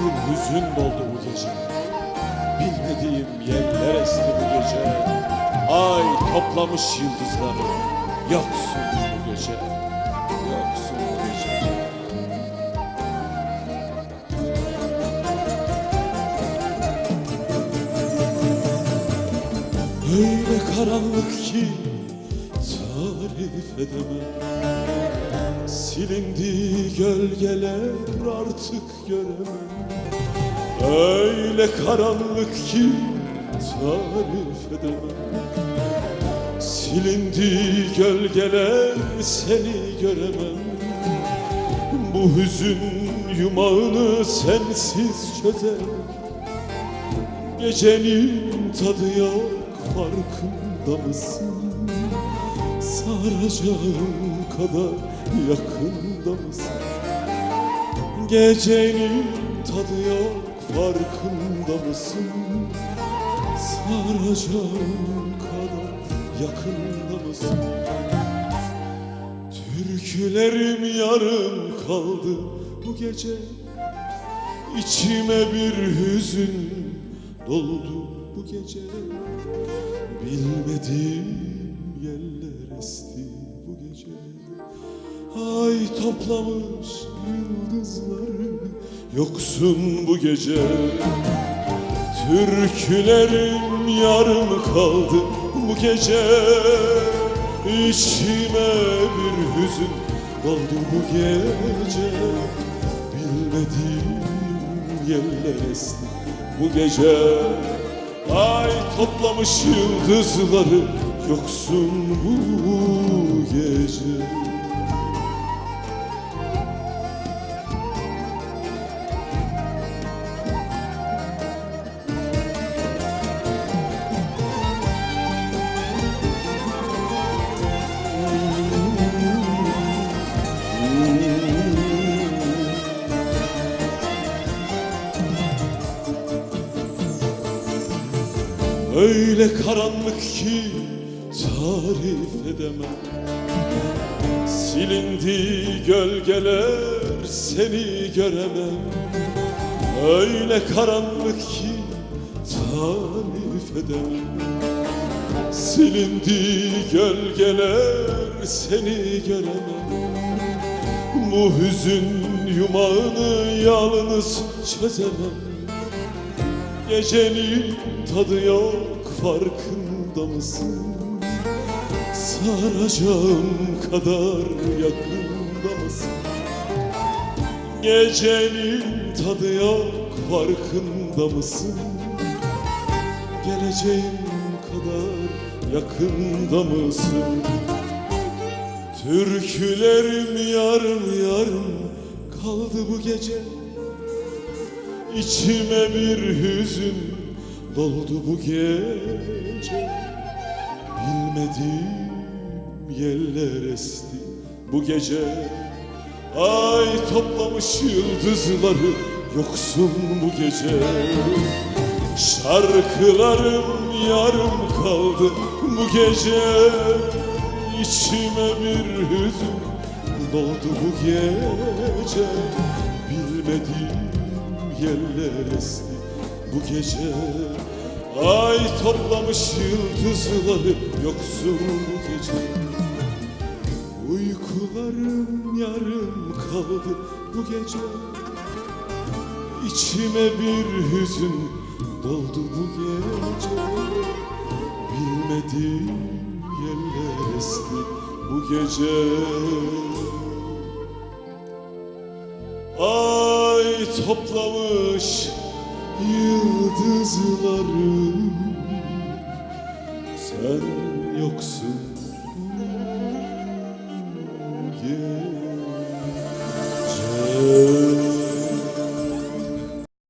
bir hüzün doldu bu gece. Bilmediğim yerler esti bu gece. Ay toplamış yıldızları. Yoksun bu gece. Yoksun bu gece. Öyle karanlık ki tarif edemem. Silindi gölgeler artık göremem Öyle karanlık ki tarif edemem Silindi gölgeler seni göremem Bu hüzün yumağını sensiz çözemem Gecenin tadı yok farkında mısın? Saracağım kadar yakında mısın? Gecenin tadı yok farkında mısın? Saracağım kadar yakında mısın? Türkülerim yarım kaldı bu gece İçime bir hüzün doldu bu gece Bilmediğim yerler esti bu gece. Ay toplamış yıldızları Yoksun bu gece. Türkülerim yarım kaldı bu gece. İçime bir hüzün doldu bu gece. Bilmediğim yerler esti bu gece. Ay toplamış yıldızları yoksun bu gece. Öyle karanlık ki tarif edemem. Silindi gölgeler seni göremem. Öyle karanlık ki tarif edemem. Silindi gölgeler seni göremem. Bu hüzün yumağını yalnız çözemem. Gecenin tadı yok farkında mısın? Saracağım kadar yakında mısın? Gecenin tadı yok farkında mısın? Geleceğim kadar yakında mısın? Türkülerim yarım yarım kaldı bu gece İçime bir hüzün doldu bu gece Bilmediğim yeller esti. Bu gece Ay toplamış yıldızları yoksun bu gece. Şarkılarım yarım kaldı bu gece. İçime bir hüzün doldu bu gece. Bilmediğim yeller esti bu gece. Ay toplamış yıldızları yoksun bu gece Uykularım yarım kaldı bu gece. İçime bir hüzün doldu bu gece. Bilmediğim yerler esti bu gece. Ay toplamış yıldızları Sen yoksun